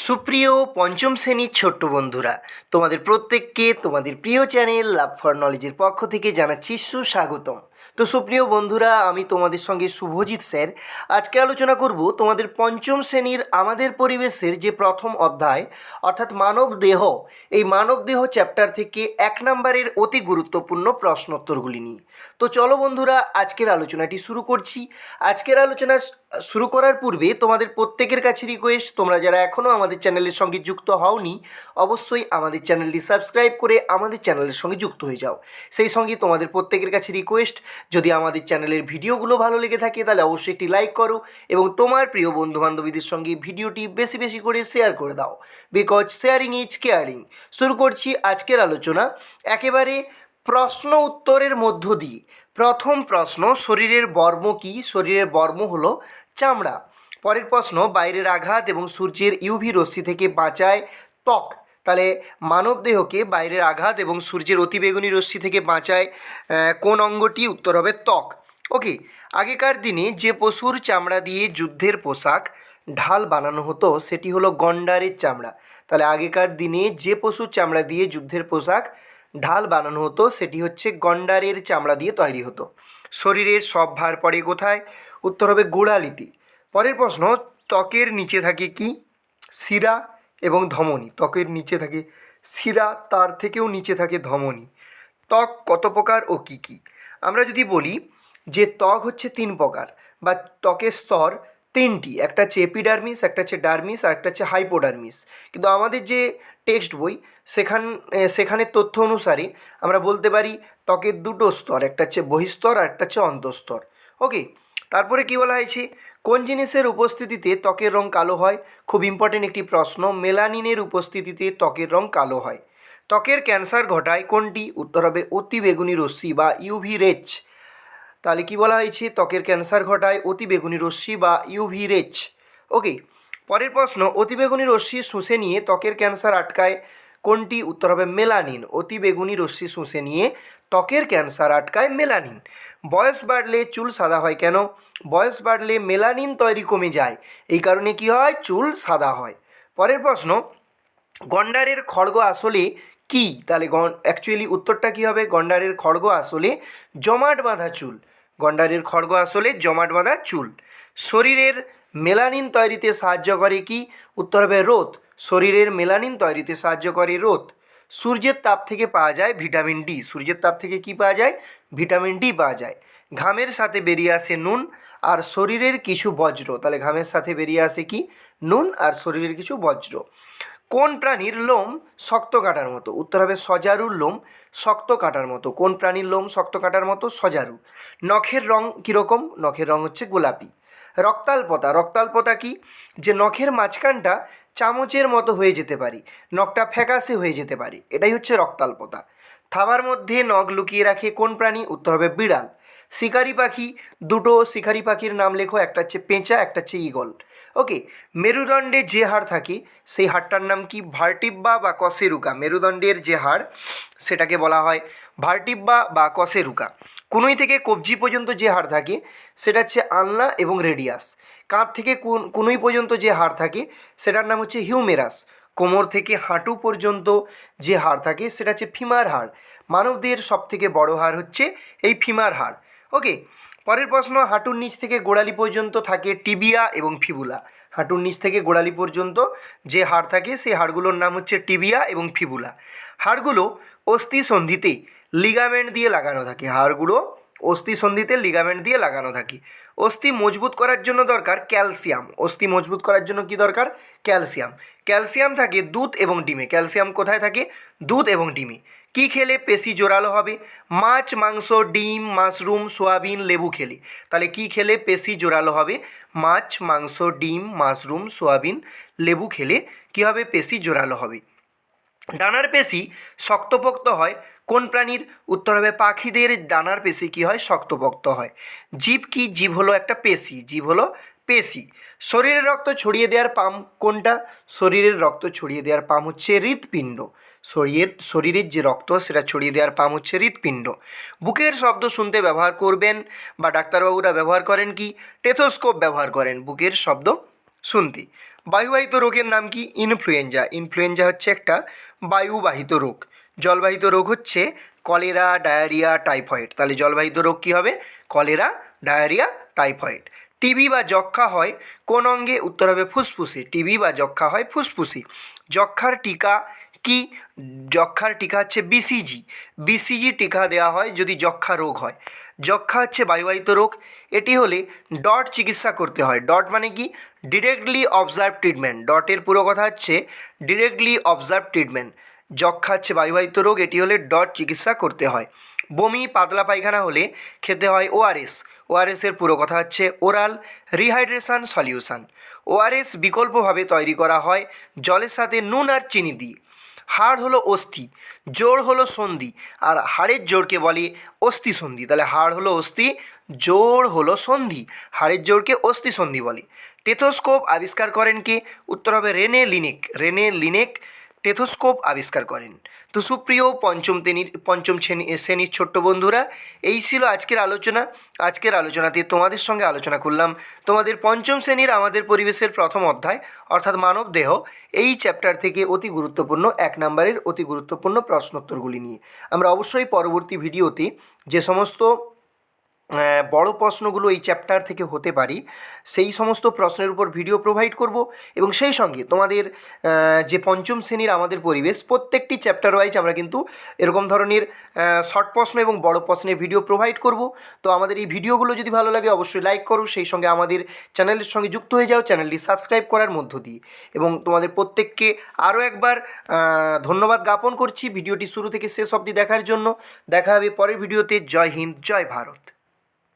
সুপ্রিয় পঞ্চম শ্রেণির ছোট্ট বন্ধুরা, তোমাদের প্রত্যেককে তোমাদের প্রিয় চ্যানেল লাভ ফর নলেজের পক্ষ থেকে জানাচ্ছি সুস্বাগতম। তো সুপ্রিয় বন্ধুরা, আমি তোমাদের সঙ্গে শুভজিৎ স্যার। আজকে আলোচনা করব তোমাদের পঞ্চম শ্রেণির আমাদের পরিবেশের যে প্রথম অধ্যায়, অর্থাৎ মানব দেহ। এই মানব দেহ চ্যাপ্টার থেকে এক নম্বরের অতি গুরুত্বপূর্ণ প্রশ্নোত্তরগুলি নিয়ে। তো চলো বন্ধুরা, আজকের আলোচনাটি শুরু করছি। আজকের আলোচনা শুরু করার পূর্বে তোমাদের প্রত্যেকের কাছে রিকোয়েস্ট তোমরা যারা এখনও আমাদের চ্যানেলের সঙ্গে যুক্ত হওনি, অবশ্যই আমাদের চ্যানেলটি সাবস্ক্রাইব করে আমাদের চ্যানেলের সঙ্গে যুক্ত হয়ে যাও। সেই সঙ্গে তোমাদের প্রত্যেকের কাছে রিকোয়েস্ট যদি আমাদের চ্যানেলের ভিডিওগুলো ভালো লেগে থাকে, তাহলে অবশ্যই একটি লাইক করো এবং তোমার প্রিয় বন্ধু বান্ধবীদের সঙ্গে ভিডিওটি বেশি বেশি করে শেয়ার করে দাও। বিকজ শেয়ারিং ইজ কেয়ারিং শুরু করছি আজকের আলোচনা। একেবারে প্রশ্ন উত্তরের মধ্য দিয়ে। প্রথম প্রশ্ন, শরীরের বর্ম কী? শরীরের বর্ম হলো চামড়া। পরের প্রশ্ন, বাইরের আঘাত এবং সূর্যের ইউভি রশ্মি থেকে বাঁচায় ত্বক। তাহলে মানবদেহকে বাইরের আঘাত এবং সূর্যের অতিবেগুনি রশ্মি থেকে বাঁচায় কোন অঙ্গটি? উত্তর হবে ত্বক। ওকে, আগেকার দিনে যে পশুর চামড়া দিয়ে যুদ্ধের পোশাক, ঢাল বানানো হতো, সেটি হলো গন্ডারের চামড়া। তাহলে আগেকার দিনে যে পশুর চামড়া দিয়ে যুদ্ধের পোশাক, ঢাল বানানো হতো, সেটি হচ্ছে গন্ডারের চামড়া দিয়ে তৈরি হতো। শরীরের সব ভার পড়ে কোথায়? উত্তর হবে গোড়ালিতে। পরের প্রশ্ন ত্বকের নিচে থাকে কি? শিরা এবং ধমনী। ত্বকের নিচে থাকে শিরা তার থেকেও নিচে থাকে ধমনী। ত্বক কত প্রকার ও কী কী? আমরা যদি বলি যে ত্বক হচ্ছে তিন প্রকার বা ত্বকের স্তর তিনটি। একটা হচ্ছে এপিডার্মিস একটা হচ্ছে ডার্মিস আর একটা হচ্ছে হাইপোডার্মিস কিন্তু আমাদের যে টেক্সট বই সেখান এ, সেখানের তথ্য অনুসারে আমরা বলতে পারি ত্বকের দুটো স্তর একটা হচ্ছে বহিস্তর আর একটা হচ্ছে অন্তঃস্তর। ওকে তারপরে কি বলা হয়েছে? কোন জিনিসের উপস্থিতিতে ত্বকের রং কালো হয়? খুব ইম্পর্টেন্ট একটি প্রশ্ন, মেলানিনের উপস্থিতিতে ত্বকের রং কালো হয়। ত্বকের ক্যান্সার ঘটায় কোনটি? উত্তর হবে অতি বেগুনি রশ্মি বা ইউভি রেচ তাহলে কি বলা হয়েছে? ত্বকের ক্যান্সার ঘটায় অতি বেগুনি রশ্মি বা ইউভি রেচ ওকে পরের প্রশ্ন, অতি বেগুনি রশ্মি শুষে নিয়ে ত্বকের ক্যান্সার আটকায় কোনটি? উত্তর হবে মেলানিন। অতি বেগুনি রশ্মি শুষে নিয়ে ত্বকের ক্যান্সার আটকায় মেলানিন। বয়স বাড়লে চুল সাদা হয় কেন? বয়স বাড়লে মেলানিন তৈরি কমে যায়। এই কারণে কি হয়? চুল সাদা হয়। পরের প্রশ্ন, গন্ডারের খড়গ আসলে কি? তাহলে অ্যাকচুয়ালি উত্তরটা কী হবে? গন্ডারের খড়গ আসলে জমাট বাঁধা চুল। গন্ডারের খড়গ আসলে জমাট বাঁধা চুল। শরীরের মেলানিন তৈরিতে সাহায্য করে কি? উত্তর হবে রোদ। শরীরের মেলানিন তৈরিতে সাহায্য করে রোদ। সূর্যের তাপ থেকে পাওয়া যায় ভিটামিন ডি। সূর্যের তাপ থেকে কি পাওয়া যায়? ভিটামিন ডি পাওয়া যায়। ঘামের সাথে বেরিয়ে আসে নুন আর শরীরের কিছু বজ্র। তাহলে ঘামের সাথে বেরিয়ে আসে কি? নুন আর শরীরের কিছু বজ্র। কোন প্রাণীর লোম শক্ত কাটার মতো? উত্তর হবে সজারুর লোম শক্ত কাটার মতো। কোন প্রাণীর লোম শক্ত কাটার মতো? সজারু। নখের রং কীরকম? নখের রং হচ্ছে গোলাপি। রক্তাল্পতা। রক্তাল্পতা কি? যে নখের মাঝখানটা চামচের মতো হয়ে যেতে পারে, নখটা ফ্যাকাসে হয়ে যেতে পারে। এটাই হচ্ছে রক্তাল্পতা। থাবার মধ্যে নখ লুকিয়ে রাখে কোন প্রাণী? উত্তর হবে বিড়াল। শিকারি পাখি, দুটো শিকারি পাখির নাম লেখো, একটা হচ্ছে পেঁচা, একটা হচ্ছে ইগল ওকে মেরুদণ্ডে যে হাড় থাকে, সেই হাড়টার নাম কি? ভার্টিব্বা বা কসেরুকা। মেরুদণ্ডের যে হাড়, সেটাকে বলা হয় ভার্টিব্বা বা কসেরুকা। কুনুই থেকে কবজি পর্যন্ত যে হাড় থাকে, সেটা হচ্ছে আলনা এবং রেডিয়াস। কাঁধ থেকে কুন, কুনুই পর্যন্ত যে হাড় থাকে, সেটার নাম হচ্ছে হিউমেরাস। কোমর থেকে হাঁটু পর্যন্ত যে হাড় থাকে, সেটা হচ্ছে ফিমার হাড়। মানবদের সব থেকে বড় হাড় হচ্ছে এই ফিমার হাড়। ওকে পরের প্রশ্ন, হাঁটুর নিচ থেকে গোড়ালি পর্যন্ত থাকে টিবিয়া এবং ফিবুলা। হাঁটুর নিচ থেকে গোড়ালি পর্যন্ত যে হাড় থাকে, সেই হাড়গুলোর নাম হচ্ছে টিবিয়া এবং ফিবুলা। হাড়গুলো অস্থি সন্ধিতে লিগামেন্ট দিয়ে লাগানো থাকে। হাড়গুলো অস্থি সন্ধিতে লিগামেন্ট দিয়ে লাগানো থাকে। অস্থি মজবুত করার জন্য দরকার ক্যালসিয়াম অস্থি মজবুত করার জন্য কি দরকার? ক্যালসিয়াম ক্যালসিয়াম থাকে দুধ এবং ডিমে। ক্যালসিয়াম কোথায় থাকে? দুধ এবং ডিমে। কি খেলে পেশি জোরালো হবে? মাছ, মাংস, ডিম, মাশরুম, সোয়াবিন, লেবু খেলে। তাহলে কি খেলে পেশি জোরালো হবে? মাছ, মাংস, ডিম, মাশরুম, সোয়াবিন, লেবু খেলে কী হবে? পেশি জোরালো হবে। ডানার পেশি শক্তপোক্ত হয়। কোন প্রাণীর? উত্তর হবে পাখিদের। ডানার পেশি কী হয়? শক্তপোক্ত হয়। জীব কি? জীব হলো একটা পেশি। জীব হলো পেশি। শরীরের রক্ত ছড়িয়ে দেওয়ার পাম কোনটা? শরীরের রক্ত ছড়িয়ে দেওয়ার পাম হচ্ছে হৃৎপিণ্ড। শরীরের শরীরের যে রক্ত, সেটা ছড়িয়ে দেওয়ার পাম হচ্ছে হৃৎপিণ্ড। বুকের শব্দ শুনতে ব্যবহার করবেন বা ডাক্তারবাবুরা ব্যবহার করেন কি? টেথোস্কোপ ব্যবহার করেন বুকের শব্দ শুনতে। বায়ুবাহিত রোগের নাম কি? ইনফ্লুয়েঞ্জা। ইনফ্লুয়েঞ্জা হচ্ছে একটা বায়ুবাহিত রোগ। জলবাহিত রোগ হচ্ছে কলেরা, ডায়রিয়া, টাইফয়েড। তাহলে জলবাহিত রোগ কী হবে? Cholera, diarrhoea, typhoid. টিবি বা যক্ষা হয় কোন অঙ্গে? উত্তর হবে ফুসফুসে। টিবি বা যক্ষা হয় ফুসফুসে। যক্ষার টিকা কি? যক্ষার টিকা হচ্ছে বিসিজি বিসিজি টিকা দেওয়া হয় যদি যক্ষা রোগ হয়। যক্ষা হচ্ছে বায়ুবাহিত রোগ। এটি হলে ডট চিকিৎসা করতে হয়। ডট মানে কি? ডিরেক্টলি অবজার্ভ ট্রিটমেন্ট ডটের পুরো কথা হচ্ছে ডিরেক্টলি অবজার্ভ ট্রিটমেন্ট যক্ষা হচ্ছে বায়ুবাহিত রোগ, এটি হলে ডট চিকিৎসা করতে হয়। বমি, পাতলা পায়খানা হলে খেতে হয় ওআরএস ওআরএসের পুরো কথা হচ্ছে ওরাল রিহাইড্রেশন সলিউশন। ওআরএস বিকল্পভাবে তৈরি করা হয় জলের সাথে নুন আর চিনি দিয়ে। হাড় হলো অস্থি জোড় হলো সন্ধি, আর হাড়ের জোড়কে বলে অস্থি সন্ধি। তাহলে হাড় হলো অস্থি জোড় হলো সন্ধি, হাড়ের জোড়কে অস্থি সন্ধি বলে। টেথোস্কোপ আবিষ্কার করেন কে? উত্তর হবে Rene Laennec. Rene Laennec stethoscope আবিষ্কার করেন। তো সুপ্রিয় পঞ্চম শ্রেণির পঞ্চম শ্রেণি শ্রেণির ছোট্ট বন্ধুরা, এই ছিল আজকের আলোচনা। আজকের আলোচনাতে তোমাদের সঙ্গে আলোচনা করলাম তোমাদের পঞ্চম শ্রেণির আমাদের পরিবেশের প্রথম অধ্যায়, অর্থাৎ মানব দেহ। এই চ্যাপ্টার থেকে অতি গুরুত্বপূর্ণ, এক নম্বরের অতি গুরুত্বপূর্ণ প্রশ্নোত্তরগুলি নিয়ে। আমরা অবশ্যই পরবর্তী ভিডিওতে যে সমস্ত বড় প্রশ্নগুলো এই চ্যাপ্টার থেকে হতে পারি। সেই সমস্ত প্রশ্নের উপর ভিডিও প্রোভাইড করব এবং সেই সঙ্গে তোমাদের যে পঞ্চম শ্রেণির আমাদের পরিবেশ, প্রত্যেকটি চ্যাপ্টার ওয়াইজ আমরা কিন্তু এরকম ধরনের শর্ট প্রশ্ন এবং বড় প্রশ্নের ভিডিও প্রোভাইড করব। তো আমাদের এই ভিডিওগুলো যদি ভালো লাগে অবশ্যই লাইক করো। সেই সঙ্গে আমাদের চ্যানেলের সঙ্গে যুক্ত হয়ে যাও চ্যানেলটি সাবস্ক্রাইব করার মধ্য দিয়ে। এবং তোমাদের প্রত্যেককে আরও একবার ধন্যবাদ জ্ঞাপন করছি। ভিডিওটি শুরু থেকে শেষ অবধি দেখার জন্য। দেখা হবে পরের ভিডিওতে জয় হিন্দ, জয় ভারত।